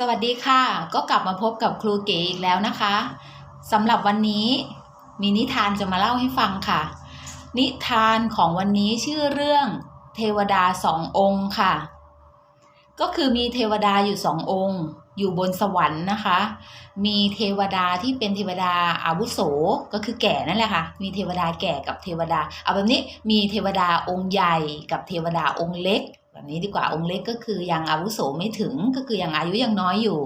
สวัสดีค่ะ ก็กลับมาพบกับครูเก๋อีกแล้วนะคะสำหรับวันนี้มีนิทานจะมาเล่าให้ฟังค่ะ นิทานของวันนี้ชื่อเรื่อง เทวดาสององค์ค่ะ ก็คือมีเทวดาอยู่สององค์ อยู่บนสวรรค์นะคะ มีเทวดาที่เป็นเทวดาอาวุโสก็คือแก่นั่นแหละค่ะ มีเทวดาแก่กับเทวดา เอาแบบนี้มีเทวดาองค์ใหญ่กับเทวดาองค์เล็ก แบบนี้ดีกว่าองค์เล็กก็คือยังอาวุโสไม่ถึงก็คือยังอายุยังน้อยอยู่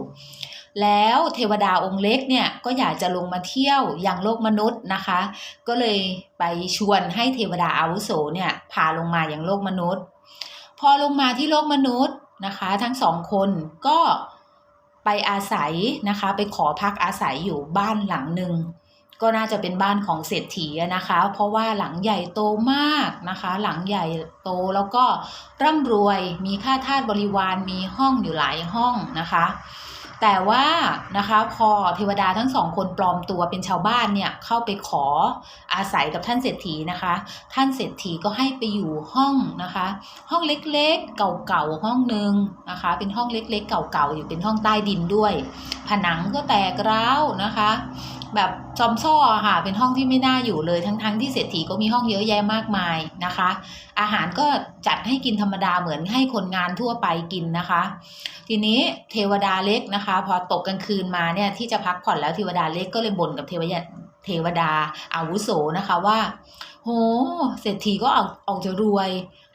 แล้วเทวดาองค์เล็กเนี่ยก็อยากจะลงมาเที่ยวยังโลกมนุษย์นะคะ ก็เลยไปชวนให้เทวดาอาวุโสเนี่ยพาลงมายังโลกมนุษย์ พอลงมาที่โลกมนุษย์นะคะ ทั้งสองคนก็ไปอาศัยนะคะ ไปขอพักอาศัยอยู่บ้านหลังหนึ่ง ก็น่าจะเป็นบ้านของเศรษฐีนะคะ เพราะว่าหลังใหญ่โตมากนะคะ หลังใหญ่โตแล้วก็ร่ำรวยมีค่าทาสบริวารมีห้องอยู่หลายห้องนะคะ แต่ว่านะคะพอเทวดาทั้งสองคนปลอมตัวเป็นชาวบ้านเนี่ยเข้าไปขออาศัยกับท่านเศรษฐีนะคะ ท่านเศรษฐีก็ให้ไปอยู่ห้องนะคะ ห้องเล็กๆเก่าๆห้องหนึ่งนะคะ เป็นห้องเล็กๆเก่าๆอยู่เป็นห้องใต้ดินด้วย ผนังก็แตกร้าวนะคะ แบบซอมซ่อค่ะ เป็นห้องที่ไม่น่าอยู่เลยทั้งๆที่เศรษฐีก็มีห้องเยอะแยะมากมายนะคะ อาหารก็จัดให้กินธรรมดาเหมือนให้คนงานทั่วไปกินนะคะ ทีนี้เทวดาเล็กนะคะ พอตกกลางคืนมาเนี่ยที่จะพักผ่อนแล้วเทวดาเล็กก็เลยบ่นกับเทวดาเทวดาอาวุโสนะคะว่า โหเศรษฐีก็ออกออกจะรวย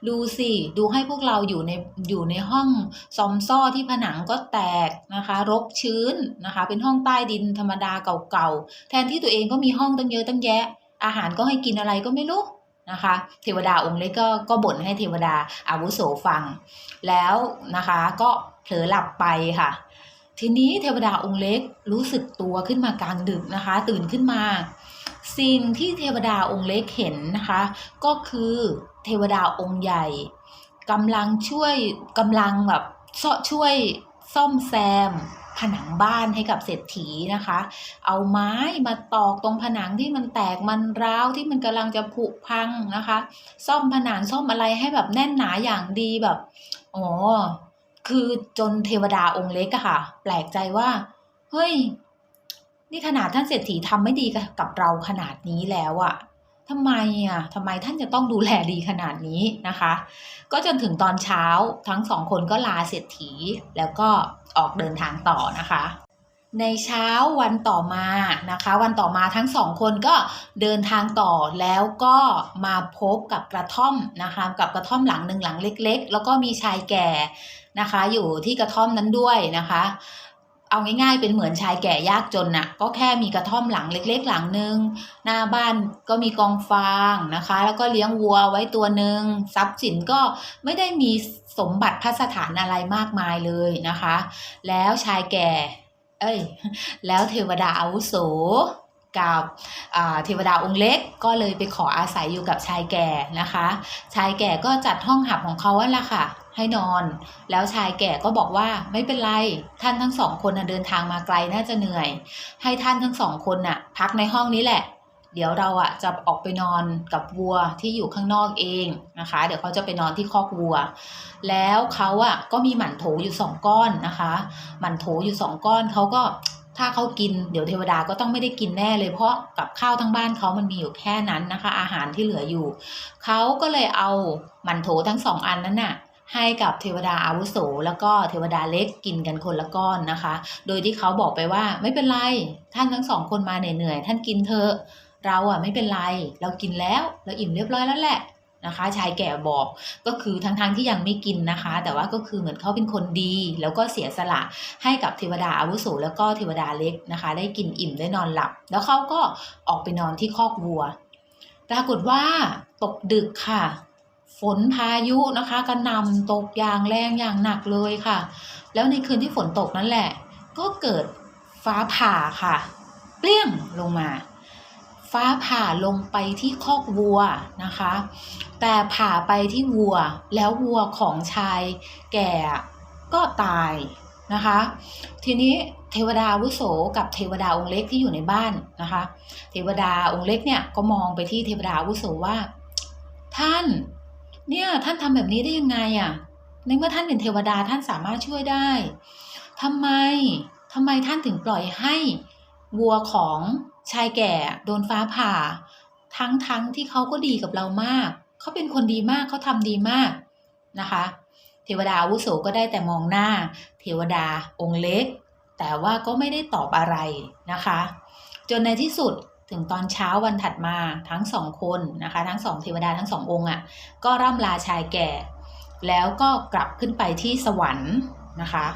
ดูสิ ดูให้พวกเราอยู่ในอยู่ในห้องซอมซ่อที่ผนังก็แตกนะคะ รกชื้นนะคะ เป็นห้องใต้ดินธรรมดาเก่าๆ แทนที่ตัวเองก็มีห้องตั้งเยอะตั้งแยะ อาหารก็ให้กินอะไรก็ไม่รู้นะคะ เทวดาองค์เล็กก็ก็บ่นให้เทวดาอาวุโสฟัง แล้วนะคะก็เผลอหลับไปค่ะ ทีนี้เทวดาองค์เล็กรู้สึกตัวขึ้นมากลางดึกนะคะ ตื่นขึ้นมา สิ่งที่เทวดาองค์เล็กเห็นนะคะ ก็คือเทวดาองค์ใหญ่กำลังช่วยกำลังแบบช่วยซ่อมแซมผนังบ้านให้กับเศรษฐีนะคะ เอาไม้มาตอกตรงผนังที่มันแตกมันร้าวที่มันกำลังจะผุพังนะคะ ซ่อมผนังซ่อมอะไรให้แบบแน่นหนาอย่างดีแบบอ๋อคือจนเทวดาองค์เล็กอะค่ะ แปลกใจว่า เฮ้ย นี่ขนาดท่านเศรษฐีทำไม่ดีกับเราขนาดนี้แล้วอะทำไมอะทำไมท่านจะต้องดูแลดีขนาดนี้นะคะ ก็จนถึงตอนเช้าทั้งสองคนก็ลาเศรษฐีแล้วก็ออกเดินทางต่อนะคะ ในเช้าวันต่อมานะคะ วันต่อมาทั้งสองคนก็เดินทางต่อแล้วก็มาพบกับกระท่อมนะคะ กับกระท่อมหลังหนึ่งหลังเล็ก ๆ แล้วก็มีชายแก่นะคะ อยู่ที่กระท่อมนั้นด้วยนะคะ เอาง่ายๆ เป็นเหมือนชายแก่ยากจนน่ะ ก็แค่มีกระท่อมหลังเล็ก ๆ หลังนึง หน้าบ้านก็มีกองฟางนะคะ แล้วก็เลี้ยงวัวไว้ตัวหนึ่งทรัพย์สินก็ไม่ได้มีสมบัติพัสถานอะไรมากมายเลยนะคะ แล้วชายแก่ เอ้ย แล้วเทวดาอาวุโส กับเทวดาองค์เล็กก็เลยไปขออาศัยอยู่กับชายแก่นะคะ ชายแก่ก็จัดห้องหับของเขาอันละค่ะ ให้นอน แล้วชายแก่ก็บอกว่าไม่เป็นไรท่านทั้งสองคนนะเดินทางมาไกลน่าจะเหนื่อย ให้ท่านทั้งสองคนน่ะ พักในห้องนี้แหละ เดี๋ยวเราอะจะออกไปนอนกับวัวที่อยู่ข้างนอกเองนะคะ เดี๋ยวเขาจะไปนอนที่คอกวัว แล้วเขาอะก็มีหมันโถอยู่สองก้อนนะคะ หมันโถอยู่สองก้อนเขาก็ ถ้าเขากินเดี๋ยวเทวดาก็ต้องไม่ได้กินแน่เลย เพราะกับข้าวทั้งบ้านเขามันมีอยู่แค่นั้นนะคะ อาหารที่เหลืออยู่ เขาก็เลยเอามันโถทั้งสองอันนั้นน่ะให้กับเทวดาอาวุโส แล้วก็เทวดาเล็กกินกันคนละก้อนนะคะ โดยที่เขาบอกไปว่าไม่เป็นไรท่านทั้งสองคนมาเหนื่อยๆท่านกินเถอะเราอะไม่เป็นไร เรากินแล้วเราอิ่มเรียบร้อยแล้วแหละ นะคะ ชายแก่บอกก็คือทั้งๆทที่ยังไม่กินนะคะ แต่ว่าก็คือเหมือนเขาเป็นคนดี แล้วก็เสียสละให้กับเทวดาอาวุโสแล้วก็เทวดาเล็กนะคะ ได้กินอิ่มได้นอนหลับ แล้วเขาก็ออกไปนอนที่คอกวัว ปรากฏว่าตกดึกค่ะ ฝนพายุนะคะกระหนำตกอย่างแรงอย่างหนักเลยค่ะ แล้วในคืนที่ฝนตกนั่นแหละ ก็เกิดฟ้าผ่าค่ะ เปรี้ยงลงมา ฟ้าผ่าลงไปที่คอกวัวนะคะ แต่ผ่าไปที่วัวแล้ววัวของชายแก่ก็ตายนะคะ ทีนี้เทวดาวุโสกับเทวดาองค์เล็กที่อยู่ในบ้านนะคะ เทวดาองค์เล็กเนี่ยก็มองไปที่เทวดาวุโสว่า ท่าน เนี่ยท่านทำแบบนี้ได้ยังไงอะ่ะในเมื่อท่านเป็นเทวดาท่านสามารถช่วยได้ทำไมทำไมท่านถึงปล่อยให้ วัวของชายแก่โดนฟ้าผ่า ทั้งทั้งที่เขาก็ดีกับเรามาก เขาเป็นคนดีมากเขาทำดีมากนะคะ เทวดาอาวุโสก็ได้แต่มองหน้า เทวดาองค์เล็ก แต่ว่าก็ไม่ได้ตอบอะไรนะคะ จนในที่สุดถึงตอนเช้าวันถัดมาทั้งสองคนนะคะ ทั้งสองเทวดาทั้งสององค์อะ่ะก็ร่ำลาชายแก่ แล้วก็กลับขึ้นไปที่สวรรค์นะคะ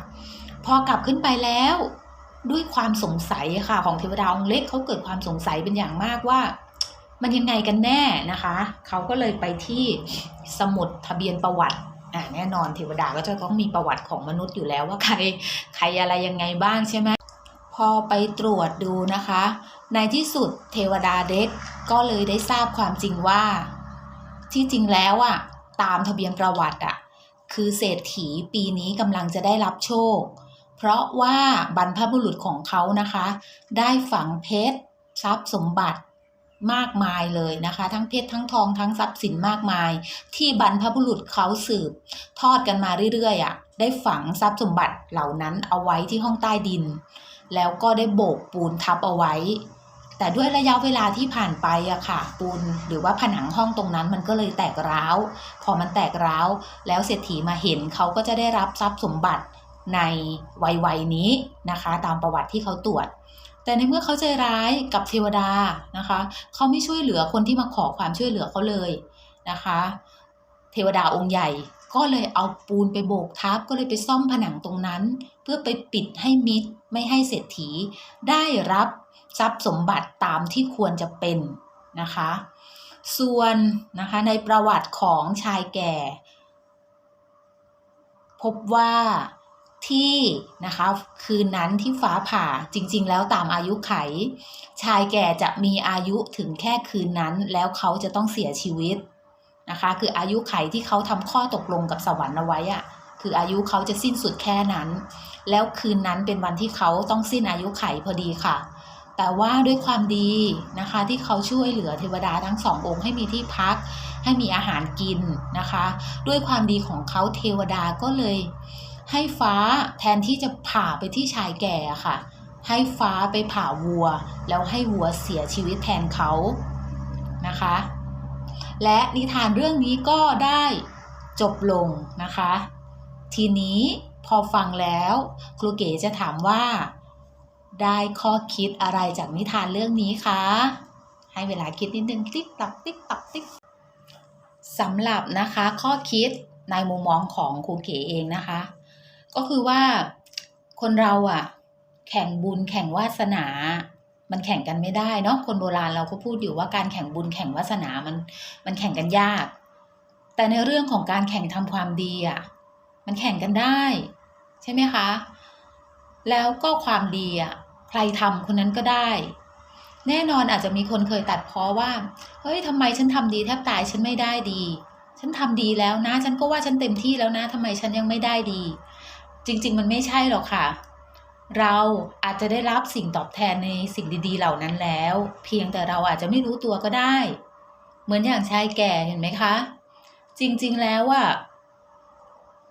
พอกลับขึ้นไปแล้ว ด้วยความสงสัยค่ะ ของเทวดาองค์เล็กเขาเกิดความสงสัยเป็นอย่างมากว่า มันยังไงกันแน่นะคะเขาก็เลยไปที่สมุดทะเบียนประวัติอ่าแน่นอนเทวดาก็จะต้องมีประวัติของมนุษย์อยู่แล้วว่าใครใครอะไรยังไงบ้างใช่ไหมพอไปตรวจดูนะคะ ในที่สุดเทวดาเด็กก็เลยได้ทราบความจริงว่า ที่จริงแล้วอะตามทะเบียนประวัติอะคือเศรษฐีปีนี้กำลังจะได้รับโชค เพราะว่าบรรพบุรุษของเขานะคะ ได้ฝังเพชรทรัพย์สมบัติมากมายเลยนะคะ ทั้งเพชรทั้งทองทั้งทรัพย์สินมากมาย ที่บรรพบุรุษเขาสืบ ทอดกันมาเรื่อยๆอะได้ฝังทรัพย์สมบัติเหล่านั้นเอาไว้ที่ห้องใต้ดิน แล้วก็ได้โบกปูนทับเอาไว้ แต่ด้วยระยะเวลาที่ผ่านไปอะค่ะ ปูนหรือว่าผนังห้องตรงนั้นมันก็เลยแตกร้าว พอมันแตกร้าว แล้วเศรษฐีมาเห็นเขาก็จะได้รับทรัพย์สมบัติ ในวัยวัยนี้นะคะ ตามประวัติที่เขาตรวจ แต่ในเมื่อเขาใจร้ายกับเทวดานะคะ เขาไม่ช่วยเหลือคนที่มาขอความช่วยเหลือเขาเลยนะคะ เทวดาองค์ใหญ่ก็เลยเอาปูนไปโบกทับก็เลยไปซ่อมผนังตรงนั้น เพื่อไปปิดให้มิดไม่ให้เศรษฐี ได้รับทรัพย์สมบัติตามที่ควรจะเป็นนะคะ ส่วนนะคะในประวัติของชายแก่ พบว่า ที่นะคะคืนนั้นที่ฟ้าผ่าจริง ๆ แล้วตามอายุไข ชายแก่จะมีอายุถึงแค่คืนนั้น แล้วเขาจะต้องเสียชีวิตนะคะ คืออายุไขที่เขาทำข้อตกลงกับสวรรค์เอาไว้อะคืออายุเขาจะสิ้นสุดแค่นั้น แล้วคืนนั้นเป็นวันที่เขาต้องสิ้นอายุไขพอดีค่ะ แต่ว่าด้วยความดีนะคะ ที่เขาช่วยเหลือเทวดาทั้งสององค์ให้มีที่พัก ให้มีอาหารกินนะคะ ด้วยความดีของเขาเทวดาก็เลย ให้ฟ้าแทนที่จะผ่าไปที่ชายแก่ค่ะ ให้ฟ้าไปผ่าวัว แล้วให้วัวเสียชีวิตแทนเขานะคะ และนิทานเรื่องนี้ก็ได้จบลงนะคะ ทีนี้พอฟังแล้วครูเก๋จะถามว่า ได้ข้อคิดอะไรจากนิทานเรื่องนี้คะให้เวลาคิดนิดนึงติ๊กตักติ๊กตักติ๊กสำหรับนะคะข้อคิดในมุมมองของครูเก๋เองนะคะ ก็คือว่าคนเราอะแข่งบุญแข่งวาสนา มันแข่งกันไม่ได้เนาะคนโบราณเราก็พูดอยู่ว่าการแข่งบุญแข่งวาสนามันมันแข่งกันยาก แต่ในเรื่องของการแข่งทำความดีอะมันแข่งกันได้ ใช่ไหมคะ แล้วก็ความดีอะใครทำคนนั้นก็ได้ แน่นอนอาจจะมีคนเคยตัดพ้อว่าเฮ้ยทำไมฉันทำดีแทบตายฉันไม่ได้ดี ฉันทำดีแล้วนะ ฉันก็ว่าฉันเต็มที่แล้วนะทำไมฉันยังไม่ได้ดี จริง ๆ มันไม่ใช่หรอกค่ะ เราอาจจะได้รับสิ่งตอบแทนในสิ่งดีๆ เหล่านั้นแล้ว เพียงแต่เราอาจจะไม่รู้ตัวก็ได้ เหมือนอย่างชายแก่เห็นไหมคะ จริง ๆ แล้วอะ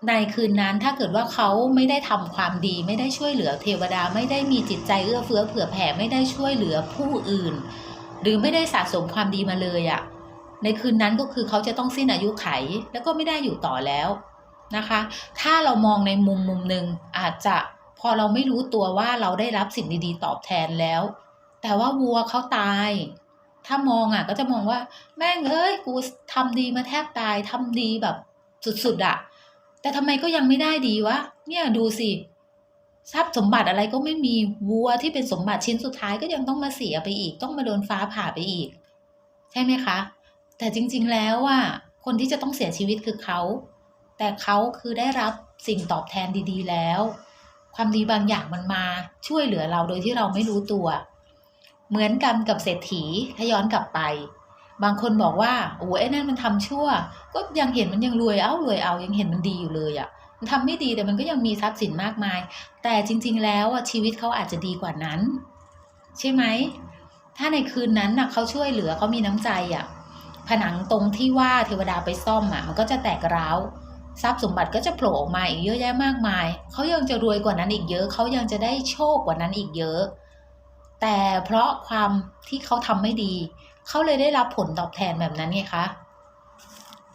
ในคืนนั้นถ้าเกิดว่าเขาไม่ได้ทำความดี ไม่ได้ช่วยเหลือเทวดาไม่ได้มีจิตใจเอื้อเฟื้อเผื่อแผ่ไม่ได้ช่วยเหลือผู้อื่น หรือไม่ได้สะสมความดีมาเลยอะในคืนนั้นก็คือเขาจะต้องสิ้นอายุไข แล้วก็ไม่ได้อยู่ต่อแล้ว นะคะ ถ้าเรามองในมุมมุมหนึ่งอาจจะพอเราไม่รู้ตัวว่าเราได้รับสิ่งดีๆ ตอบแทนแล้ว แต่ว่าวัวเขาตาย ถ้ามองอะก็จะมองว่าแม่งเอ้ยกูทำดีมาแทบตายทำดีแบบสุดๆอะ แต่ทำไมก็ยังไม่ได้ดีวะเนี่ยดูสิทรัพย์สมบัติอะไรก็ไม่มีวัวที่เป็นสมบัติชิ้นสุดท้ายก็ยังต้องมาเสียไปอีก ต้องมาโดนฟ้าผ่าไปอีก ใช่ไหมคะ แต่จริง ๆแล้วอะคนที่จะต้องเสียชีวิตคือเขา แต่เขาคือได้รับสิ่งตอบแทนดีๆแล้ว ความดีบางอย่างมันมาช่วยเหลือเราโดยที่เราไม่รู้ตัว เหมือนกันกับเศรษฐีถ้าย้อนกลับไป บางคนบอกว่าโอ้ไอ้นั่นมันทำชั่ว ก็ยังเห็นมันยังรวยเอารวยเอายังเห็นมันดีอยู่เลยอะ่ะมันทำไม่ดีแต่มันก็ยังมีทรัพย์สินมากมาย แต่จริง ๆ แล้วอะชีวิตเขาอาจจะดีกว่านั้น ใช่ไหมถ้าในคืนนั้นนะเขาช่วยเหลือเขามีน้ำใจอะผนังตรงที่ว่าเทวดาไปซ่อมอะมันก็จะแตกร้าว ทรัพย์สมบัติก็จะโผล่ออกมาอีกเยอะแยะมากมาย เขายังจะรวยกว่านั้นอีกเยอะ เขายังจะได้โชคกว่านั้นอีกเยอะ แต่เพราะความที่เขาทำไม่ดี เขาเลยได้รับผลตอบแทนแบบนั้นไงคะ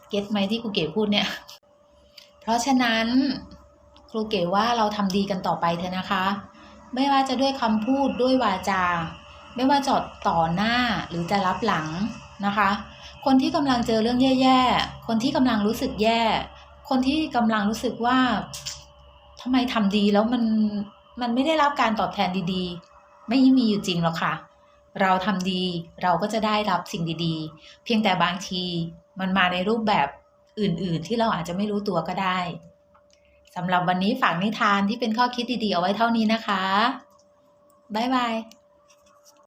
เก็ตไหมที่ครูเก๋พูดเนี่ย เพราะฉะนั้นครูเก๋ว่าเราทำดีกันต่อไปเถอะนะคะ ไม่ว่าจะด้วยคำพูดด้วยวาจา ไม่ว่าจอดต่อหน้าหรือจะรับหลังนะคะ คนที่กำลังเจอเรื่องแย่ๆ คนที่กำลังรู้สึกแย่ คนที่กำลังรู้สึกว่าทำไมทำดีแล้วมันมันไม่ได้รับการตอบแทนดีๆ ไม่มีอยู่จริงหรอกค่ะ เราทำดีเราก็จะได้รับสิ่งดีๆ เพียงแต่บางทีมันมาในรูปแบบอื่นๆ ที่เราอาจจะไม่รู้ตัวก็ได้สำหรับวันนี้ฝากนิทานที่เป็นข้อคิดดีๆ เอาไว้เท่านี้นะคะ บ๊ายบาย